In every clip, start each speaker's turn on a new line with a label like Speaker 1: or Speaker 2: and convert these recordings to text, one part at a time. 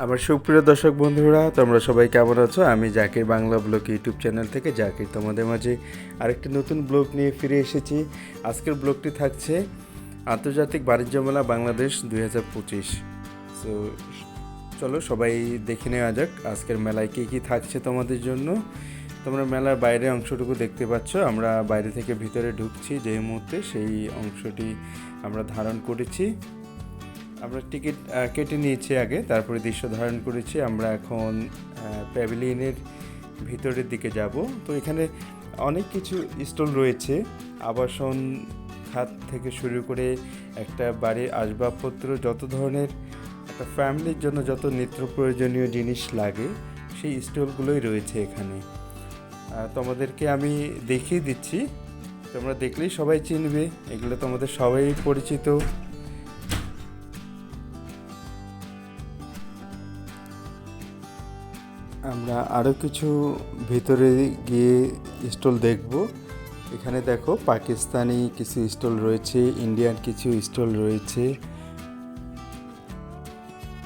Speaker 1: আমার সুপ্রিয় দর্শক বন্ধুরা, তোমরা সবাই কেমন আছো? আমি Zakir Bangla blog YouTube channel থেকে। জাকির, তোমাদের মাঝে আরেকটি নতুন ব্লগ নিয়ে ফিরে এসেছি। আজকের ব্লগটি থাকছে আন্তর্জাতিক বাণিজ্য মেলা বাংলাদেশ দুই হাজার পঁচিশ। সো চলো সবাই দেখে নেওয়া যাক আজকের মেলায় কী কী থাকছে তোমাদের জন্য। তোমরা মেলার বাইরে অংশটুকু দেখতে পাচ্ছ। আমরা বাইরে থেকে ভিতরে ঢুকছি যে মুহূর্তে সেই অংশটি আমরা ধারণ করেছি। আমরা টিকিট কেটে নিয়েছি আগে, তারপরে দৃশ্য ধারণ করেছি। আমরা এখন প্যাভিলিয়নের ভিতরের দিকে যাব। তো এখানে অনেক কিছু স্টল রয়েছে। আবাসন খাত থেকে শুরু করে একটা বাড়ির আসবাবপত্র, যত ধরনের একটা ফ্যামিলির জন্য যত নিত্য প্রয়োজনীয় জিনিস লাগে, সেই স্টলগুলোই রয়েছে এখানে। তোমাদেরকে আমি দেখিয়ে দিচ্ছি। তোমরা দেখলেই সবাই চিনবে। এগুলো তোমাদের সবাই পরিচিত। আমরা আরও কিছু ভিতরে গিয়ে স্টল দেখব। এখানে দেখো পাকিস্তানি কিছু স্টল রয়েছে, ইন্ডিয়ান কিছু স্টল রয়েছে।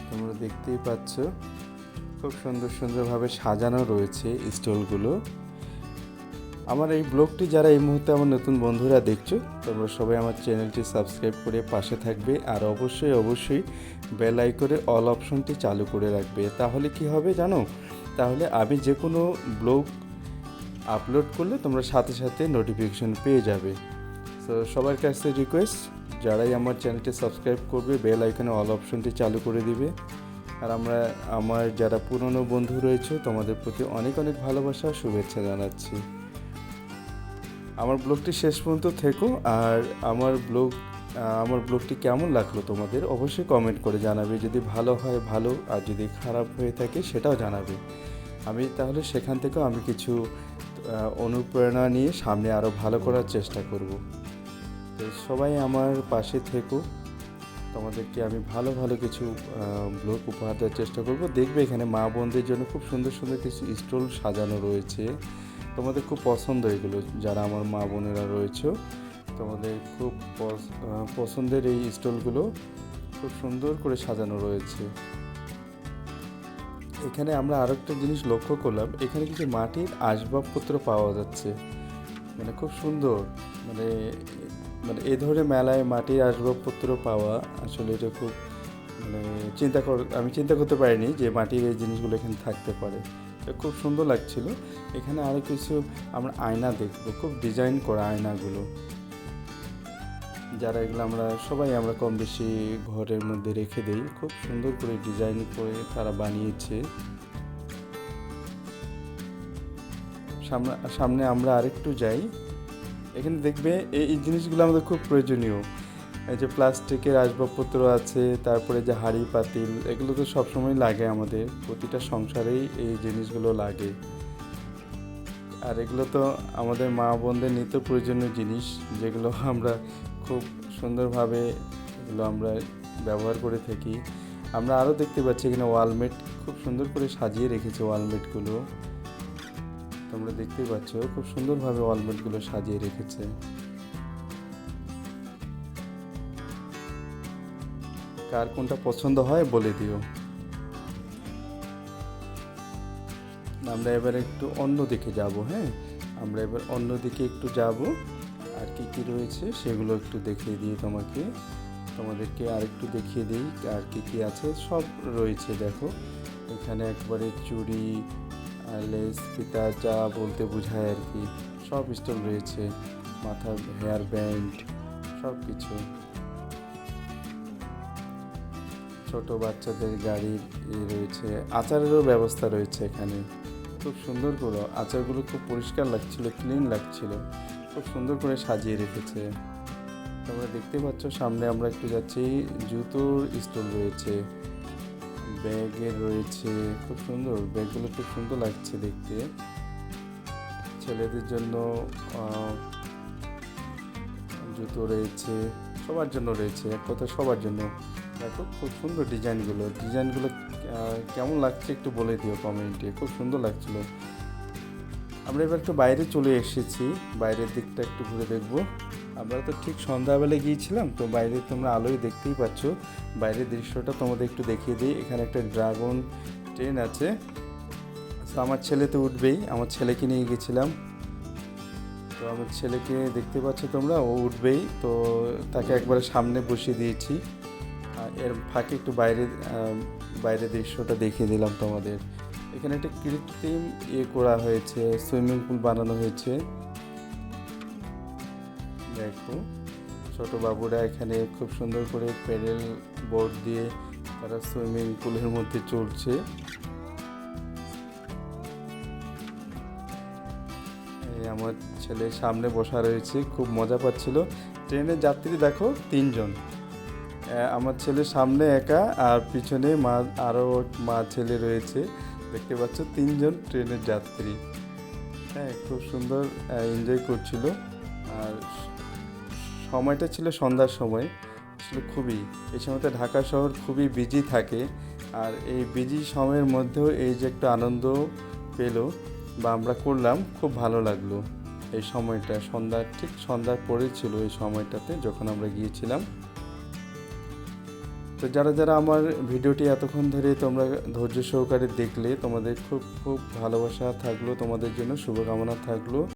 Speaker 1: তোমরা দেখতেই পাচ্ছ, খুব সুন্দর সুন্দরভাবে সাজানো রয়েছে স্টলগুলো। আমার এই ব্লগটি যারা এই মুহূর্তে আমার নতুন বন্ধুরা দেখছ, তোমরা সবাই আমার চ্যানেলটি সাবস্ক্রাইব করে পাশে থাকবে আর অবশ্যই অবশ্যই বেল আইকনে অল অপশনটি চালু করে রাখবে। তাহলে কি হবে জানো? তাহলে আমি যে কোনো ব্লগ আপলোড করলে তোমরা সাথে সাথে নোটিফিকেশন পেয়ে যাবে। তো সবার কাছে রিকোয়েস্ট যারাই আমার চ্যানেলটি সাবস্ক্রাইব করবে বেল আইকনে অল অপশনটি চালু করে দিবে। আর আমরা, আমার যারা পুরনো বন্ধু রয়েছে, তোমাদের প্রতি অনেক অনেক ভালোবাসা, শুভেচ্ছা জানাচ্ছি। আমার ব্লগটি শেষ পর্যন্ত থেকো, আর আমার ব্লগ আমার ব্লগটি কেমন লাগল তোমাদের অবশ্যই কমেন্ট করে জানাবে। যদি ভালো হয়, ভালো, আর যদি খারাপ হয়ে থাকে সেটাও জানাবে। আমি তাহলে সেখান থেকেও আমি কিছু অনুপ্রেরণা নিয়ে সামনে আরও ভালো করার চেষ্টা করব। তো সবাই আমার পাশে থেকো। তোমাদেরকে আমি ভালো ভালো কিছু ব্লগ উপহার দেওয়ার চেষ্টা করব। দেখবে এখানে মা বোনদের জন্য খুব সুন্দর সুন্দর কিছু স্টল সাজানো রয়েছে। তোমাদের খুব পছন্দ এগুলো, যারা আমার মা বোনেরা রয়েছে। তোমাদের খুব পছ- পছন্দের এই স্টলগুলো খুব সুন্দর করে সাজানো রয়েছে। এখানে আমরা আরও আরেকটা জিনিস লক্ষ্য করলাম, এখানে কিছু মাটির আসবাবপত্র পাওয়া যাচ্ছে। মানে খুব সুন্দর মানে মানে এ ধরনের মেলায় মাটির আসবাবপত্র পাওয়া আসলে এটা খুব মানে চিন্তা কর, আমি চিন্তা করতে পারিনি যে মাটির এই জিনিসগুলো এখানে থাকতে পারে। খুব সুন্দর লাগছিল। এখানে আরও কিছু আমরা আয়না দেখব, খুব ডিজাইন করা আয়নাগুলো। যারা এগুলো আমরা, সবাই আমরা কম বেশি ঘরের মধ্যে রেখে দিই। খুব সুন্দর করে ডিজাইন করে তারা বানিয়েছে। সামনে সামনে আমরা আরেকটু যাই। এখানে দেখবে এই জিনিসগুলো আমাদের খুব প্রয়োজনীয়। এই যে প্লাস্টিকের আসবাবপত্র আছে, তারপরে যে হাড়ি, পাতিল, এগুলো তো সবসময় লাগে আমাদের। প্রতিটা সংসারেই এই জিনিসগুলো লাগে। আর এগুলো তো আমাদের মা বোনদের নিত্য প্রয়োজনীয় জিনিস, যেগুলো আমরা খুব সুন্দরভাবে এগুলো আমরা ব্যবহার করে থাকি। আমরা আরও দেখতে পাচ্ছি এখানে ওয়ালমেট খুব সুন্দর করে সাজিয়ে রেখেছে ওয়ালমেটগুলো তোমরা দেখতেই পাচ্ছ, খুব সুন্দরভাবে ওয়ালমেটগুলো সাজিয়ে রেখেছে। কার কোনটা পছন্দ হয় বলে দিও। আমরা এবার একটু অন্য দিকে যাব হ্যাঁ? আমরা এবার অন্য দিকে একটু যাব। আর কি কি রয়েছে সেগুলো একটু দেখিয়ে দিই তোমাকে। তোমাদেরকে আর একটু দেখিয়ে দিই আর কি কি আছে। সব রয়েছে, দেখো। এখানে একবারে চুড়ি, লেস, ফিতা, যা বলতে বোঝায় আর কি। সব স্টল রয়েছে। মাথার হেয়ার ব্যান্ড, সব কিছু। ছোট বাচ্চাদের গাড়ির রয়েছে। আচারেরও ব্যবস্থা রয়েছে এখানে। খুব সুন্দর করে। আচারগুলো খুব পরিষ্কার লাগছিল ক্লিন লাগছিল। খুব সুন্দর করে সাজিয়ে রেখেছে। তোমরা দেখতে পাচ্ছ, সামনে আমরা একটু যাচ্ছি। জুতোর স্টল রয়েছে, ব্যাগের রয়েছে, খুব সুন্দর। ব্যাগগুলো খুব সুন্দর লাগছে দেখতে। ছেলেদের জন্য জুতো রয়েছে, সবার জন্য রয়েছে। এক কথা, সবার জন্য। দেখো, খুব সুন্দর ডিজাইনগুলো। ডিজাইনগুলো কেমন লাগছে একটু বলে দিও কমেন্টে। খুব সুন্দর লাগছিল। আমরা এবার একটু বাইরে চলে এসেছি। বাইরের দিকটা একটু ঘুরে দেখব। আমরা তো ঠিক সন্ধ্যাবেলা গিয়েছিলাম, তো বাইরে তোমরা আলোয় দেখতেই পাচ্ছ। বাইরের দৃশ্যটা তোমাদের একটু দেখিয়ে দিই। এখানে একটা ড্রাগন ট্রেন আছে। তো আমার ছেলে তো উঠবেই। আমার ছেলেকে নিয়ে গেছিলাম। তো আমার ছেলেকে দেখতে পাচ্ছ তোমরা? ও উঠবেই। তো তাকে একবারে সামনে বসিয়ে দিয়েছি। এর ফাঁকে একটু বাইরে বাইরের দৃশ্যটা দেখিয়ে দিলাম তোমাদের। এখানে একটা কৃত্রিম ইয়ে করা হয়েছে, সুইমিং পুল বানানো হয়েছে। দেখো, ছোট বাবুরা এখানে খুব সুন্দর করে প্যাডেল বোর্ড দিয়ে তারা সুইমিং পুলের মধ্যে চলছে আমার ছেলে সামনে বসা রয়েছে, খুব মজা পাচ্ছিল। ট্রেনের যাত্রী দেখো, তিনজন। আমার ছেলে সামনে একা আর পিছনে মা, আরও মা ছেলে রয়েছে। দেখতে পাচ্ছ, তিনজন ট্রেনের যাত্রী। হ্যাঁ খুব সুন্দর এনজয় করছিল। আর সময়টা ছিল সন্ধ্যার সময়, ছিল খুবই, এই সময়তে ঢাকা শহর খুবই বিজি থাকে। আর এই বিজি সময়ের মধ্যেও এই যে একটা আনন্দ পেল বা আমরা করলাম, খুব ভালো লাগল। এই সময়টা সন্ধ্যা ঠিক সন্ধ্যার পরেই ছিল এই সময়টাতে যখন আমরা গিয়েছিলাম। তো যারা যারা আমার ভিডিওটি এতক্ষণ ধরে তোমরা ধৈর্য সহকারে দেখলে, তোমাদের খুব খুব ভালোবাসা থাকল, তোমাদের জন্য শুভকামনা থাকল।